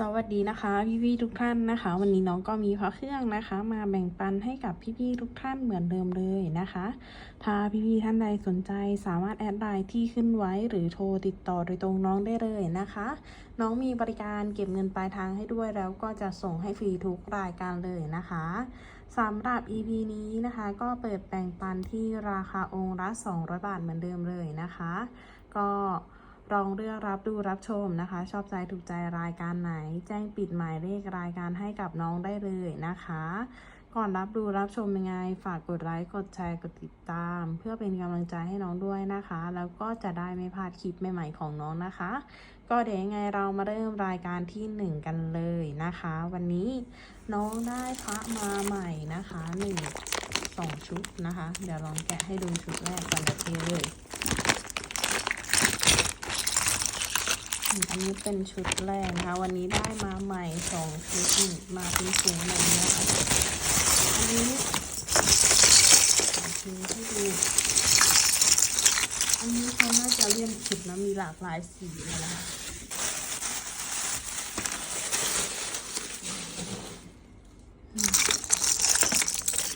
สวัสดีนะคะพี่ๆทุกท่านนะคะ วันนี้น้องก็มีพระเครื่องนะคะ มาแบ่งปันให้กับพี่ๆทุกท่านเหมือนเดิมเลยนะคะ ถ้าพี่ๆท่านใดสนใจสามารถแอดไลน์ที่ขึ้นไว้หรือโทรติดต่อโดยตรงน้องได้เลยนะคะ น้องมีบริการเก็บเงินปลายทางให้ด้วยแล้วก็จะส่งให้ฟรีทุกรายการเลยนะคะสำหรับ EP นี้นะคะ ก็เปิดแบ่งปันที่ราคาองค์ละ200 บาทเหมือนเดิมเลยนะคะ ก็ ลองเลือกรับดูรับชมนะคะ ชอบใจถูกใจรายการไหน แจ้งปิดหมายเลขรายการให้กับน้องได้เลยนะคะ ก่อนรับดูรับชมยังไง ฝากกดไลค์กดแชร์กดติดตาม เพื่อเป็นกำลังใจให้น้องด้วยนะคะ แล้วก็จะได้ไม่พลาดคลิปใหม่ๆของน้องนะคะ ก็เดี๋ยวยังไงเรามาเริ่มรายการที่หนึ่งกันเลยนะคะ วันนี้น้องได้พระมาใหม่นะคะหนึ่งสองชุดนะคะ เดี๋ยวลองแกะให้ดูชุดแรกกันเลย อันนี้เป็นชุดแรกนะคะ วันนี้ได้มาใหม่สองชุดมาเป็นสูงแบบนี้นะคะอันนี้โอเคให้ดูอันนี้เขาน่าจะเลี่ยมชุดนะมีหลากหลายสีเลยนะคะ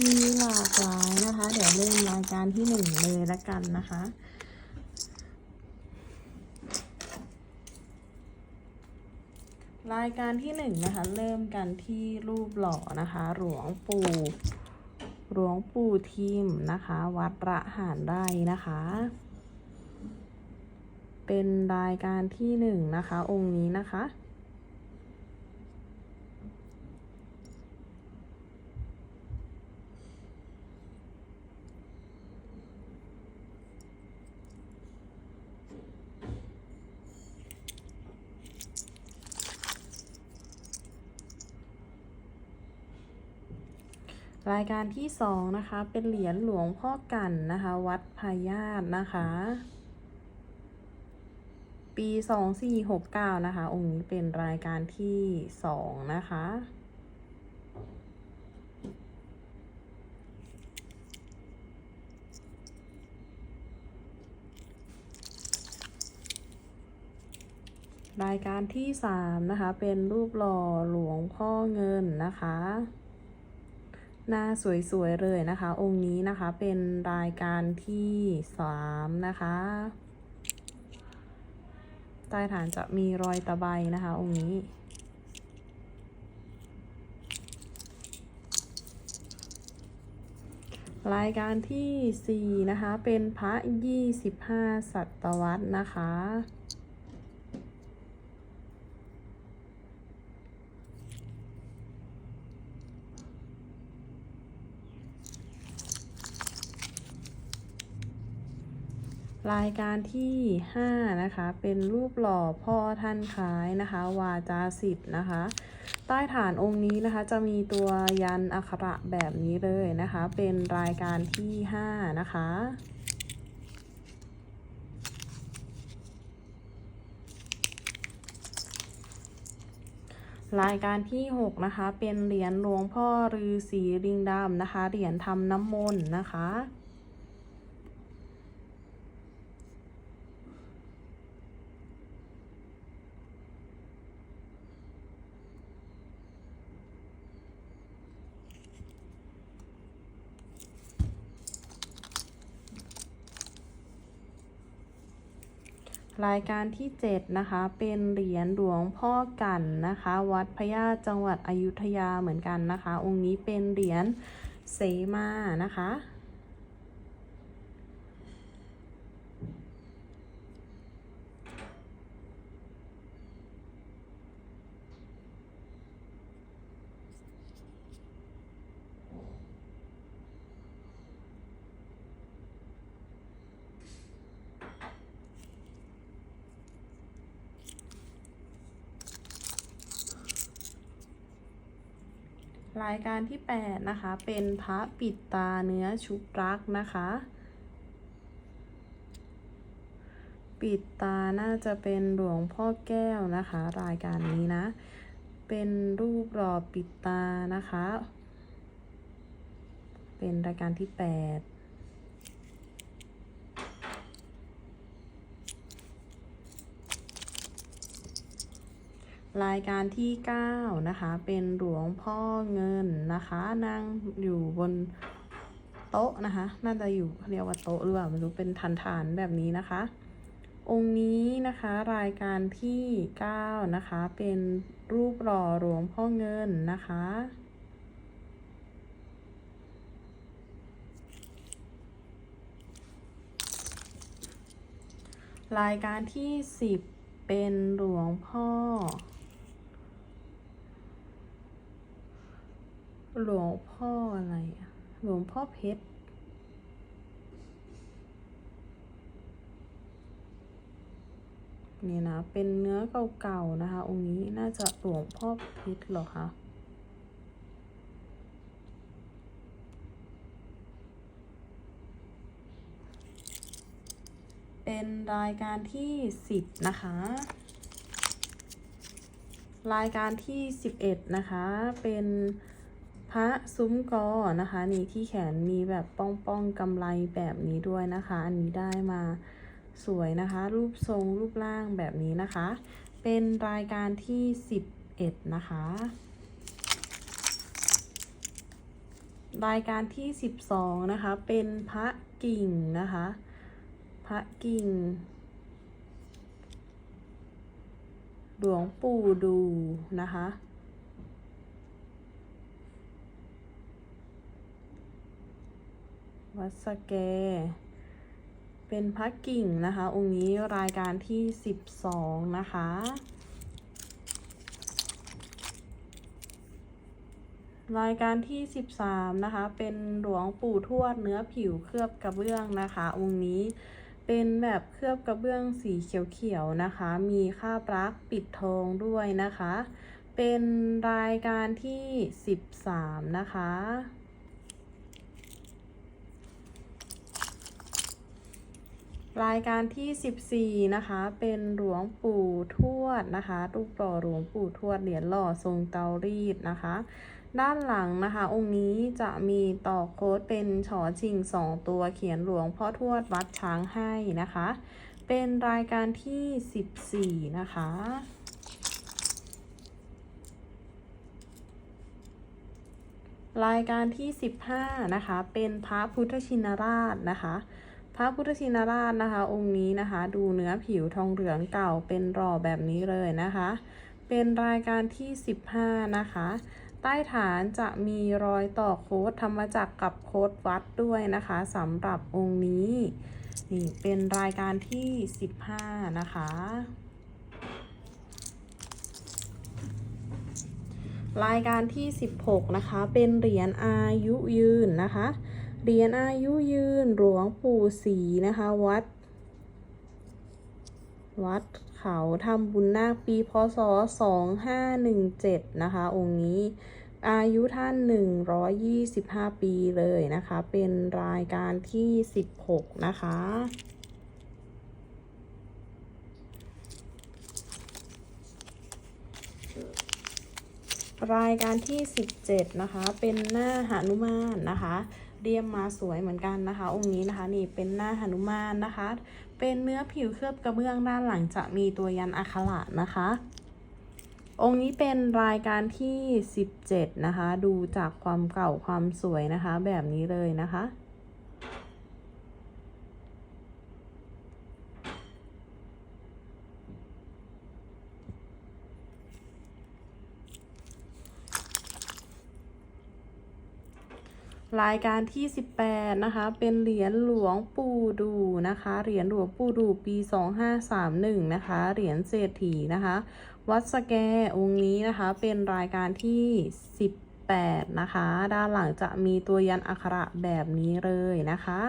มีหลากหลายนะคะ เดี๋ยวเริ่มรายการที่หนึ่งเลยละกันนะคะ รายการที่หนึ่งนะคะ เริ่มกันที่รูปหล่อนะคะ หลวงปู่หลวงปู่ทิมนะคะ วัดระหานไร่นะคะ เป็นรายการที่หนึ่งนะคะ องค์นี้นะคะ รายการที่สองนะคะ เป็นเหรียญหลวงพ่อกันนะคะ วัดพายาตนะคะ ปีสองสี่หกเก้านะคะ องค์นี้เป็นรายการที่สองนะคะรายการที่สามนะคะ เป็นรูปหล่อหลวงพ่อเงินนะคะ หน้าสวยๆเลยนะคะ องค์นี้นะคะเป็นรายการที่สามนะคะใต้ฐานจะมีรอยตะไบนะคะ องค์นี้รายการที่สี่นะคะ เป็นพระยี่สิบห้าศตวรรษนะคะ รายการที่ห้านะคะ เป็นรูปหล่อพ่อท่านคล้ายนะคะ วาจาสิทธ์นะคะ ใต้ฐานองค์นี้นะคะ จะมีตัวยันอักขระแบบนี้เลยนะคะ เป็นรายการที่ห้านะคะรายการที่หกนะคะ เป็นเหรียญหลวงพ่อฤาษีลิงดำนะคะ เหรียญทำน้ำมนต์นะคะ รายการที่ 7 นะคะ เป็นเหรียญหลวงพ่อกันนะคะ วัดพญาจังหวัดอยุธยาเหมือนกันนะคะ องค์นี้เป็นเหรียญเสมานะคะ รายการที่ 8 นะคะ เป็นพระปิดตาเนื้อชุบรักนะคะ ปิดตาน่าจะเป็นหลวงพ่อแก้วนะคะ รายการนี้นะ เป็นรูปหล่อปิดตานะคะ เป็นรายการที่ 8 รายการที่ 9 นะคะ เป็นหลวงพ่อเงินนะคะ นั่งอยู่บนโต๊ะนะคะ น่าจะอยู่เรียกว่าโต๊ะหรือเปล่าไม่รู้เป็นฐานๆแบบนี้นะคะ องค์นี้นะคะรายการที่ 9 นะคะ เป็นรูปหล่อหลวงพ่อเงินนะคะรายการที่ 10 เป็นหลวงพ่อ หลวงพ่ออะไรอะหลวงพ่อเพชร นี่นะ เป็นเนื้อเก่าๆนะคะ องค์นี้น่าจะหลวงพ่อเพชรหรอคะเป็นรายการที่สิบนะคะ รายการที่สิบเอ็ดนะคะ เป็น พระซุ้มกอนะคะ นี่ที่แขนมีแบบป้องป้องๆกำไรแบบนี้ด้วยนะคะ อันนี้ได้มาสวยนะคะ รูปทรงรูปร่างแบบนี้นะคะ เป็นรายการที่สิบเอ็ดนะคะ รายการที่สิบสองนะคะ เป็นพระกิ่งนะคะ พระกิ่งหลวงปู่ดูนะคะ วัดสแก เป็นพระกิ่งนะคะ องค์นี้รายการที่สิบสองนะคะ รายการที่13นะคะ เป็นหลวงปู่ทวดเนื้อผิวเคลือบกระเบื้องนะคะ องค์นี้เป็นแบบเคลือบกระเบื้องสีเขียวๆนะคะ มีค่าปลักปิดทองด้วยนะคะ เป็นรายการที่ 13 นะคะ รายการที่ 14 นะคะ เป็นหลวงปู่ทวดนะคะ รูปหล่อหลวงปู่ทวดเหรียญหล่อทรงเตารีดนะคะ ด้านหลังนะคะ องค์นี้จะมีต่อโค้ดเป็นฉอชิงสองตัวเขียนหลวงพ่อทวดวัดช้างให้นะคะ เป็นรายการที่ 14 นะคะรายการที่ 15 นะคะ เป็นพระพุทธชินราชนะคะ พระพุทธชินราชนะคะ องค์นี้นะคะ ดูเนื้อผิวทองเหลืองเก่าเป็นรอแบบนี้เลยนะคะ เป็นรายการที่ 15 นะคะ ใต้ฐานจะมีรอยต่อโค้ดธรรมจักรกับโค้ดวัดด้วยนะคะสำหรับองค์นี้นี่เป็นรายการที่ 15 นะคะ รายการที่ 16 นะคะ เป็นเหรียญอายุยืนนะคะ เหรียญอายุยืนหลวงปู่ศรีนะคะ วัด วัดเขาทำบุญนาคปีพศ 2517 นะคะ องค์นี้อายุท่าน 125 ปีเลยนะคะ เป็นรายการที่ 16 นะคะ รายการที่ 17 นะคะ เป็นหน้าหานุมานนะคะ เรียมมาสวยเหมือนกันนะคะ องค์นี้นะคะนี่เป็นหน้าหนุมานนะคะ เป็นเนื้อผิวเคลือบกระเบื้องด้านหลังจะมีตัวยันอัคระนะคะ องค์นี้เป็นรายการที่ 17 นะคะ ดูจากความเก่าความสวยนะคะ แบบนี้เลยนะคะ รายการที่ 18 นะคะ เป็นเหรียญหลวงปู่ดูนะคะ เหรียญหลวงปู่ดูปี 2531 นะคะ เหรียญเศรษฐีนะคะ วัดสแกองค์นี้นะคะ เป็นรายการที่ 18 นะคะ ด้านหลังจะมีตัวยันอักขระแบบนี้เลยนะคะ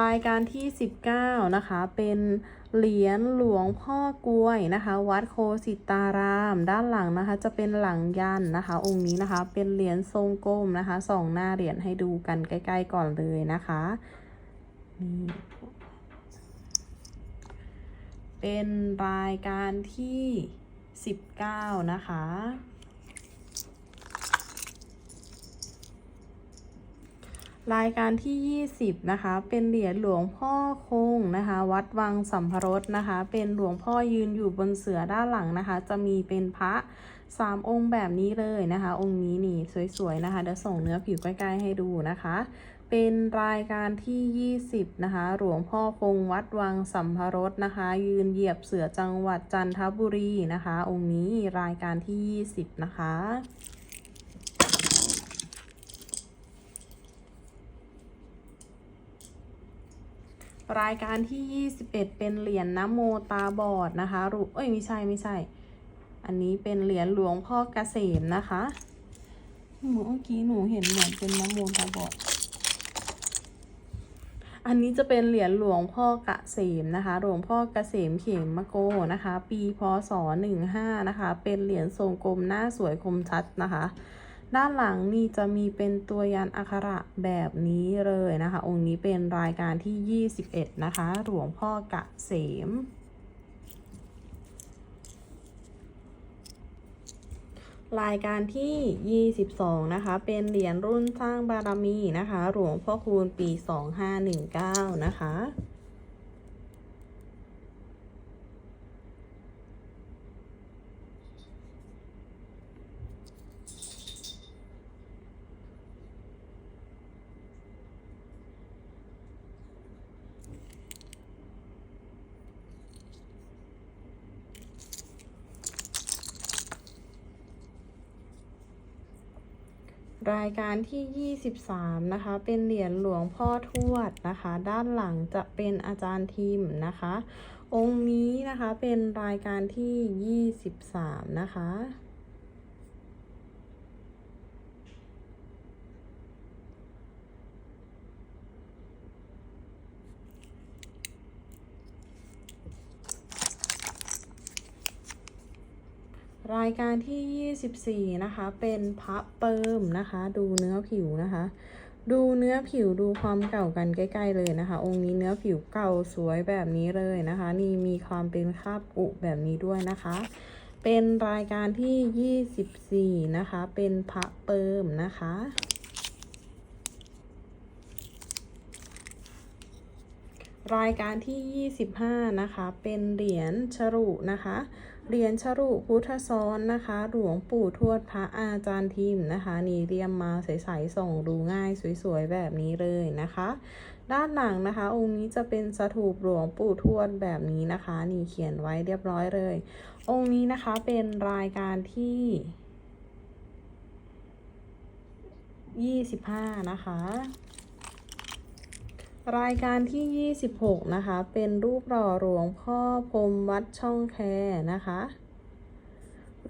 รายการที่ 19 นะคะ เป็น เหรียญหลวงพ่อกล้วยนะคะ วัดโคสิตาราม ด้านหลังนะคะ จะเป็นหลังยันนะคะ องค์นี้นะคะ เป็นเหรียญทรงกลมนะคะสองหน้าเหรียญให้ดูกันใกล้ ๆก่อนเลยนะคะนี่เป็นรายการที่ 19 นะคะ รายการที่ 20 นะคะ เป็นเหรียญหลวงพ่อคงนะคะ วัดวังสัมพรสนะคะ เป็นหลวงพ่อยืนอยู่บนเสือด้านหลังนะคะ จะมีเป็นพระสามองค์แบบนี้เลยนะคะ องค์นี้นี่สวยๆนะคะ เดี๋ยวส่งเนื้อผิวใกล้ๆให้ดูนะคะ เป็นรายการที่ 20 นะคะ หลวงพ่อคงวัดวังสัมพรสนะคะ ยืนเหยียบเสือจังหวัดจันทบุรีนะคะ องค์นี้รายการที่ 20 นะคะ รายการที่ 21 เป็นเหรียญน้ำโมตาบอดนะคะรูเอ้ยไม่ใช่ไม่ใช่ อันนี้เป็นเหรียญหลวงพ่อเกษมนะคะเมื่อกี้หนูเห็นเหมือนเป็นน้ำโมตาบอด อันนี้จะเป็นเหรียญหลวงพ่อเกษมนะคะ หลวงพ่อเกษมเขมมะโกนะคะ ปีพศ 15 นะคะ เป็นเหรียญทรงกลมหน้าสวยคมชัดนะคะ ด้านหลังนี่จะมีเป็นตัวยันอักขระแบบนี้เลยนะคะ องค์นี้เป็นรายการที่ 21 นะคะ หลวงพ่อกะเกษมรายการที่ 22 นะคะ เป็นเหรียญรุ่นสร้างบารมีนะคะ หลวงพ่อคูณปี 2519 นะคะายการที่ 23 นะคะ เป็นเหรียญหลวงพ่อทวดนะคะ ด้านหลังจะเป็นอาจารย์ทิมนะคะ องค์นี้นะคะเป็นรายการที่ 23 นะคะ รายการที่ 24 นะคะ เป็นพระเปิมนะคะ ดูเนื้อผิวนะคะ ดูเนื้อผิวดูความเก่ากันใกล้ ๆ เลยนะคะ องค์นี้เนื้อผิวเก่าสวยแบบนี้เลยนะคะ นี่มีความเป็นคราบอุแบบนี้ด้วยนะคะ เป็นรายการที่ 24 นะคะ เป็นพระเปิมนะคะรายการที่ 25 นะคะ เป็นเหรียญฉรุนะคะ เหรียญฉรุพุทธซ้อนนะคะ หลวงปู่ทวดพระอาจารย์ทิมนะคะ นี่เรียมมาใสๆส่งดูง่ายสวยๆ แบบนี้เลยนะคะ ด้านหลังนะคะ องค์นี้จะเป็นสถูปหลวงปู่ทวดแบบนี้นะคะ นี่เขียนไว้เรียบร้อยเลย องค์นี้นะคะเป็นรายการที่25นะคะ รายการที่ 26 นะคะ เป็นรูปหล่อหลวงพ่อพรมวัดช่องแคนะคะ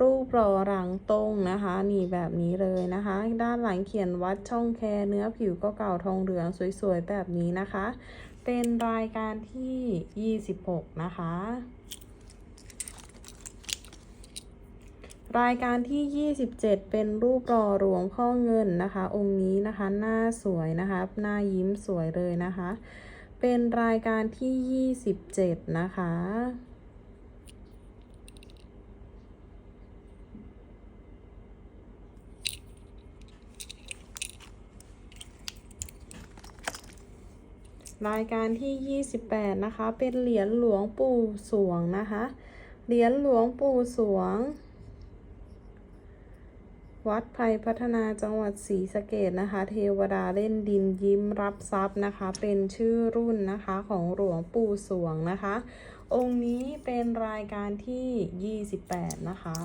รูปหล่อหลังตรงนะคะ นี่แบบนี้เลยนะคะ ด้านหลังเขียนวัดช่องแคเนื้อผิวก็เก่าทองเหลืองสวยๆ แบบนี้นะคะ เป็นรายการที่ 26 นะคะ รายการที่ 27 เป็นรูปหล่อหลวงพ่อเงินนะคะ องค์นี้นะคะ หน้าสวยนะคะ หน้ายิ้มสวยเลยนะคะ เป็นรายการที่ 27 นะคะรายการที่ 28 นะคะ เป็นเหรียญหลวงปู่สวงนะคะ เหรียญหลวงปู่สวง วัดไผ่พัฒนาจังหวัดศรีสะเกดนะคะ เทวดาเล่นดินยิ้มรับทรัพย์นะคะ เป็นชื่อรุ่นนะคะของหลวงปู่สวงนะคะ องค์นี้เป็นรายการที่ 28 นะคะ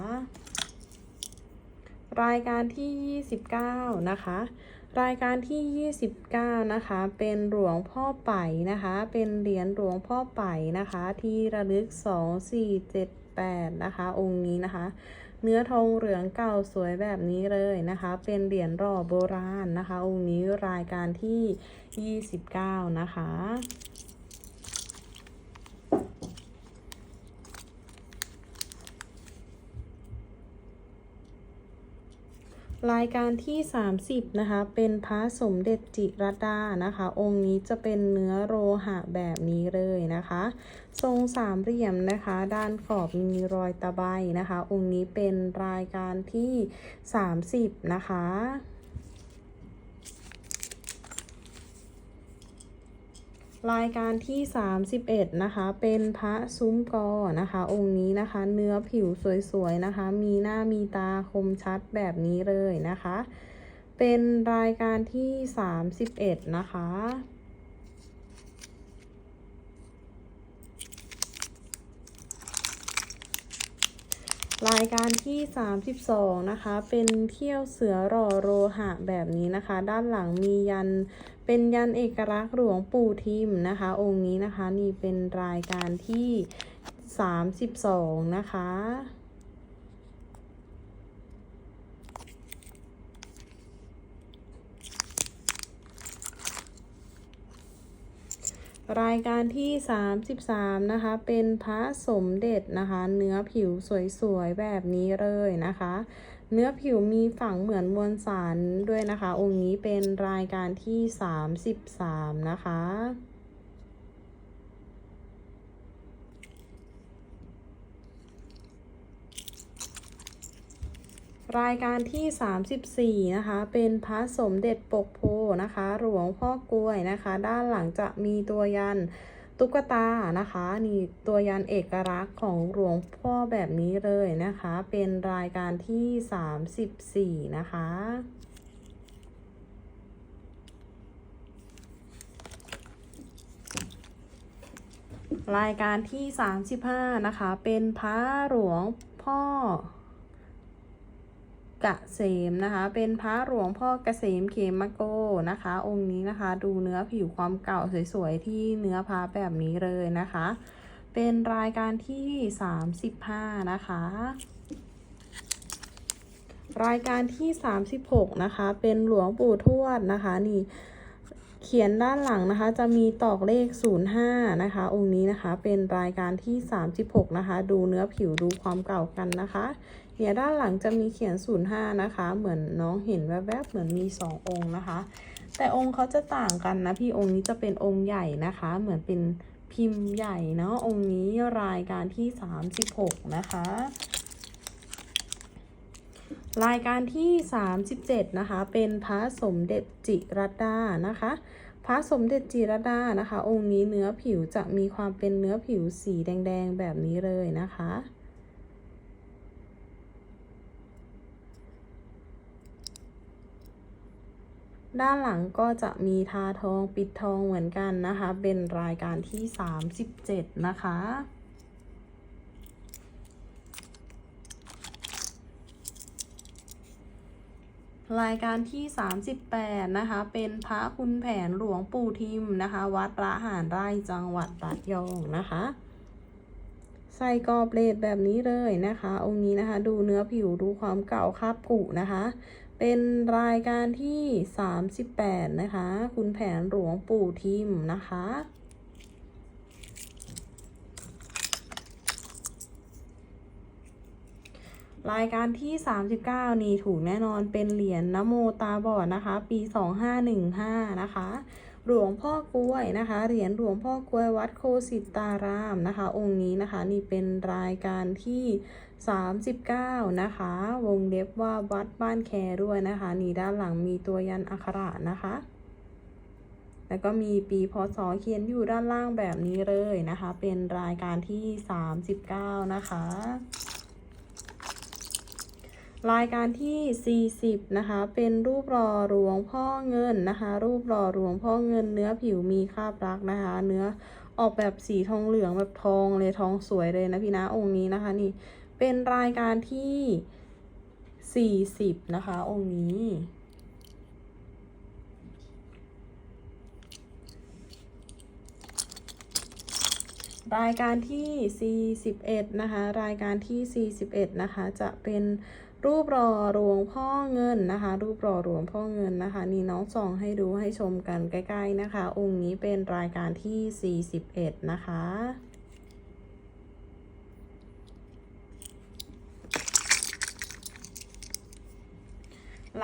รายการที่ 29 นะคะ รายการที่ 29 นะคะ เป็นหลวงพ่อไป่นะคะ เป็นเหรียญหลวงพ่อไป่นะคะ ที่ระลึก 2478 นะคะ องค์นี้นะคะ เนื้อทองเหลืองเก่าสวยแบบนี้เลยนะคะ เป็นเหรียญหล่อโบราณนะคะ องค์นี้รายการที่ 29 นะคะ รายการที่ 30 นะคะ เป็นพระสมเด็จจิรดานะคะ องค์นี้จะเป็นเนื้อโลหะแบบนี้เลยนะคะ ทรงสามเหลี่ยมนะคะ ด้านขอบมีรอยตะไบนะคะ องค์นี้เป็นรายการที่ 30 นะคะ รายการที่ 31 นะคะ เป็นพระซุ้มกอนะคะ องค์นี้นะคะ เนื้อผิวสวยๆนะคะ มีหน้ามีตาคมชัดแบบนี้เลยนะคะ เป็นรายการที่ 31 นะคะรายการที่ 32 นะคะ เป็นเที่ยวเสือรอโรหะแบบนี้นะคะ ด้านหลังมียัน เป็นยันเอกลักษณ์หลวงปู่ทิมนะคะ องค์นี้นะคะนี่เป็นรายการที่ 32 นะคะรายการที่ 33 นะคะ เป็นพระสมเด็จนะคะ เนื้อผิวสวยๆ แบบนี้เลยนะคะ เนื้อผิวมีฝังเหมือนมวลสารด้วยนะคะ องค์นี้เป็นรายการที่ 33 นะคะ รายการที่ 34 นะคะ เป็นพระสมเด็จปกโพนะคะ หลวงพ่อกล้วยนะคะ ด้านหลังจะมีตัวยัน ตุ๊กตานะคะ นี่ตัวยันเอกลักษณ์ของหลวงพ่อแบบนี้เลยนะคะ เป็นรายการที่ 34 นะคะรายการที่ 35 นะคะ เป็นพระหลวงพ่อ กเกษมนะคะ เป็นพระหลวงพ่อกเกษมเขมโกนะคะ องค์นี้นะคะดูเนื้อผิวความเก่าสวยๆที่เนื้อพระแบบนี้เลยนะคะ เป็นรายการที่ 35 นะคะ รายการที่ 36 นะคะ เป็นหลวงปู่ทวดนะคะนี่เขียนด้านหลังนะคะ จะมีตอกเลข 05 นะคะ องค์นี้นะคะเป็นรายการที่ 36 นะคะ ดูเนื้อผิวดูความเก่ากันนะคะ เนี่ยด้านหลังจะมีเขียน 05 นะคะ เหมือนน้องเห็นแวบๆ เหมือนมี 2 องค์นะคะ แต่องค์เขาจะต่างกันนะพี่องค์นี้จะเป็นองค์ใหญ่นะคะ เหมือนเป็นพิมพ์ใหญ่เนาะองค์นี้รายการที่ 36 นะคะ รายการที่ 37 นะคะ เป็นพระสมเด็จจิรดานะคะพระสมเด็จจิรดานะคะ องค์นี้เนื้อผิวจะมีความเป็นเนื้อผิวสีแดง ๆ แบบนี้เลยนะคะ ด้านหลังก็จะมีทาทองปิดทองเหมือนกันนะคะ เป็นรายการที่ 37 นะคะ รายการที่ 38 นะคะ เป็นพระคุณแผนหลวงปู่ทิมนะคะ วัดระหารไร่จังหวัดระยองนะคะใส่กรอบเลดแบบนี้เลยนะคะ องค์นี้นะคะ ดูเนื้อผิวดูความเก่าคาบผุนะคะ เป็นรายการที่ 38 นะคะ คุณแผนหลวงปู่ทิมนะคะ รายการที่ 39 นี่ถูกแน่นอนเป็นเหรียญนโมตาบอดนะคะ ปี 2515 นะคะ หลวงพ่อกล้วยนะคะ เหรียญหลวงพ่อกล้วยวัดโคสิตารามนะคะ องค์นี้นะคะ นี่เป็นรายการที่ 39 นะคะ วงเล็บว่าวัดบ้านแคด้วยนะคะ นี่ด้านหลังมีตัวยันอักขระนะคะ แล้วก็มีปีพศเขียนอยู่ด้านล่างแบบนี้เลยนะคะ เป็นรายการที่ 39 นะคะ รายการที่ 40 นะคะ เป็นรูปหล่อหลวงพ่อเงินนะคะ รูปหล่อหลวงพ่อเงินเนื้อผิวมีคราบรักนะคะ เนื้อออกแบบสีทองเหลืองแบบทองเลยทองสวยเลยนะพี่นะองค์นี้นะคะนี่ เป็นรายการที่ 40 นะคะ องค์นี้ รายการที่ 41 นะคะ รายการที่ 41 นะคะ จะเป็นรูปหล่อหลวงพ่อเงินนะคะ รูปหล่อหลวงพ่อเงินนะคะ นี่น้องส่องให้ดูให้ชมกันใกล้ ๆ นะคะ องค์นี้เป็นรายการที่ 41 นะคะ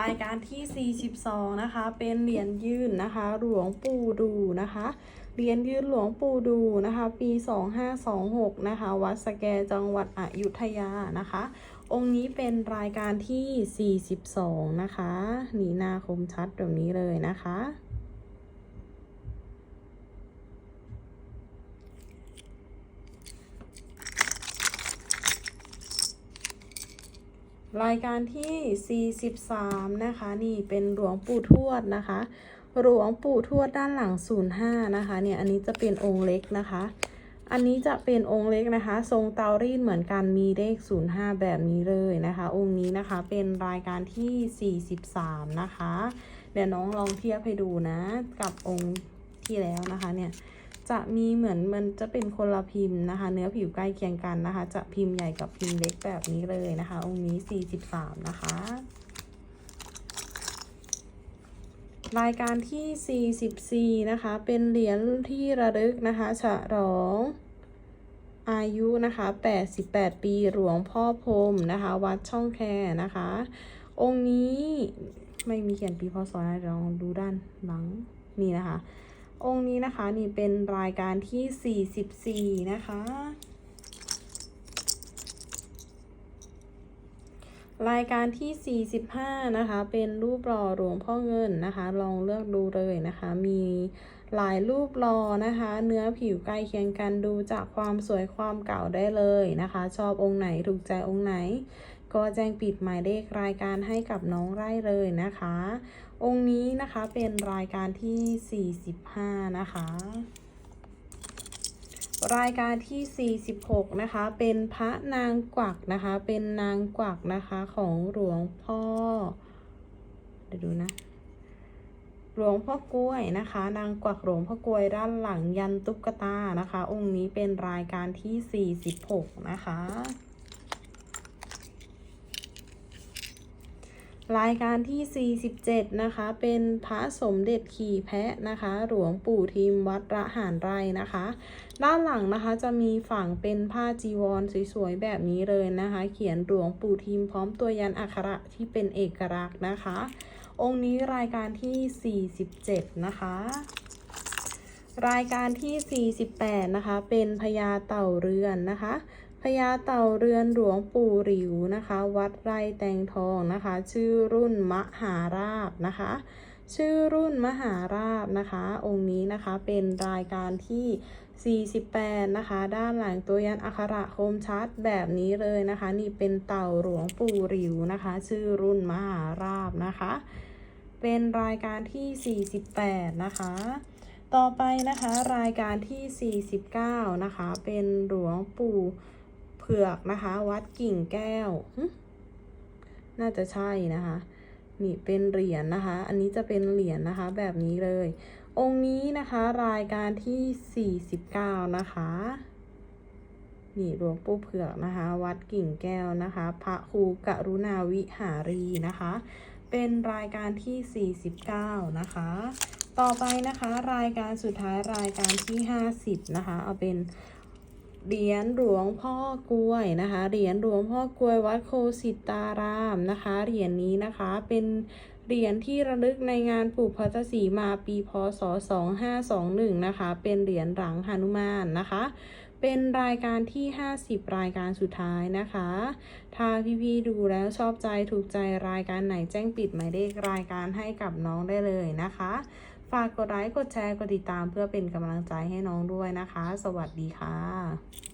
รายการที่ 42 นะคะ เป็นเหรียญยื่นนะคะ หลวงปู่ดูนะคะ เหรียญยื่นหลวงปู่ดูนะคะ ปี 2526 นะคะ วัดสแกจังหวัดอยุธยานะคะ องค์นี้เป็นรายการที่ 42 นะคะนีนาคมชัดแบบนี้เลยนะคะ รายการที่ 43 นะคะ นี่เป็นหลวงปู่ทวดนะคะ หลวงปู่ทวดด้านหลัง 05 นะคะ เนี่ย อันนี้จะเป็นองค์เล็กนะคะ อันนี้จะเป็นองค์เล็กนะคะ ทรงเตารีดเหมือนกัน มีเลข 05 แบบนี้เลยนะคะ องค์นี้นะคะ เป็นรายการที่ 43 นะคะ เดี๋ยวน้องลองเทียบให้ดูนะ กับองค์ที่แล้วนะคะ เนี่ย จะมีเหมือนมันจะเป็นคนละพิมพ์นะคะ เนื้อผิวใกล้เคียงกันนะคะ จะพิมพ์ใหญ่กับพิมพ์เล็กแบบนี้เลยนะคะ องค์นี้ 43 นะคะ รายการที่ 44 นะคะ เป็นเหรียญที่ระลึกนะคะฉลองอายุนะคะ 88 ปีหลวงพ่อพรมนะคะ วัดช่องแคนะคะ องค์นี้ไม่มีเขียนปีพศนะเดี๋ยวลองดูด้านหลังนี่นะคะ องค์นี้นะคะนี่เป็นรายการที่ 44 นะคะ รายการที่ 45 นะคะ เป็นรูปหล่อหลวงพ่อเงินนะคะ ลองเลือกดูเลยนะคะ มีหลายรูปหล่อนะคะ เนื้อผิวใกล้เคียงกันดูจากความสวยความเก่าได้เลยนะคะ ชอบองค์ไหนถูกใจองค์ไหน ก็แจ้งปิดหมายเลขรายการให้กับน้องไร่เลยนะคะ องค์นี้นะคะเป็นรายการที่ 45 นะคะ รายการที่ 46 นะคะ เป็นพระนางกวักนะคะ เป็นนางกวักนะคะของหลวงพ่อ เดี๋ยวดูนะ หลวงพ่อกล้วยนะคะ นางกวักหลวงพ่อกล้วยด้านหลังยันตุ๊กตานะคะ องค์นี้เป็นรายการที่ 46 นะคะ รายการที่ 47 นะคะ เป็นพระสมเด็จขี่แพะนะคะ หลวงปู่ทิมวัดระหารไรนะคะ ด้านหลังนะคะจะมีฝั่งเป็นผ้าจีวรสวยๆแบบนี้เลยนะคะ เขียนหลวงปู่ทิมพร้อมตัวยันอักขระที่เป็นเอกลักษณ์นะคะ องค์นี้รายการที่ 47 นะคะรายการที่ 48 นะคะ เป็นพญาเต่าเรือนนะคะ พญาเต่าเรือนหลวงปู่หลิวนะคะ วัดไร่แตงทองนะคะ ชื่อรุ่นมหาราบนะคะ ชื่อรุ่นมหาราบนะคะ องค์นี้นะคะเป็นรายการที่ 48 นะคะ ด้านหลังตัวยันอักขระคมชัดแบบนี้เลยนะคะ นี่เป็นเต่าหลวงปู่หลิวนะคะ ชื่อรุ่นมหาราบนะคะ เป็นรายการที่ 48 นะคะต่อไปนะคะรายการที่ 49 นะคะ เป็นหลวงปู่ เผือกนะคะ วัดกิ่งแก้ว น่าจะใช่นะคะ นี่เป็นเหรียญนะคะ อันนี้จะเป็นเหรียญนะคะ แบบนี้เลย องค์นี้นะคะรายการที่ 49 นะคะ นี่หลวงปู่เผือกนะคะ วัดกิ่งแก้วนะคะ พระครูกรุณาวิหารีนะคะ เป็นรายการที่ 49 นะคะต่อไปนะคะรายการสุดท้ายรายการที่ 50 นะคะ เอาเป็น เหรียญหลวงพ่อกล้วยนะคะ เหรียญหลวงพ่อกล้วยวัดโคสิตารามนะคะ เหรียญนี้นะคะเป็นเหรียญที่ระลึกในงานปลูกพัทสีมาปีพศ 2521 นะคะ เป็นเหรียญหลังหนุมานนะคะ เป็นรายการที่ 50 รายการสุดท้ายนะคะ ถ้าพี่ๆดูแล้วชอบใจถูกใจรายการไหนแจ้งปิดหมายเลขรายการให้กับน้องได้เลยนะคะ ฝากกดไลค์กดแชร์กดติดตามเพื่อเป็นกำลังใจให้น้องด้วยนะคะ สวัสดีค่ะ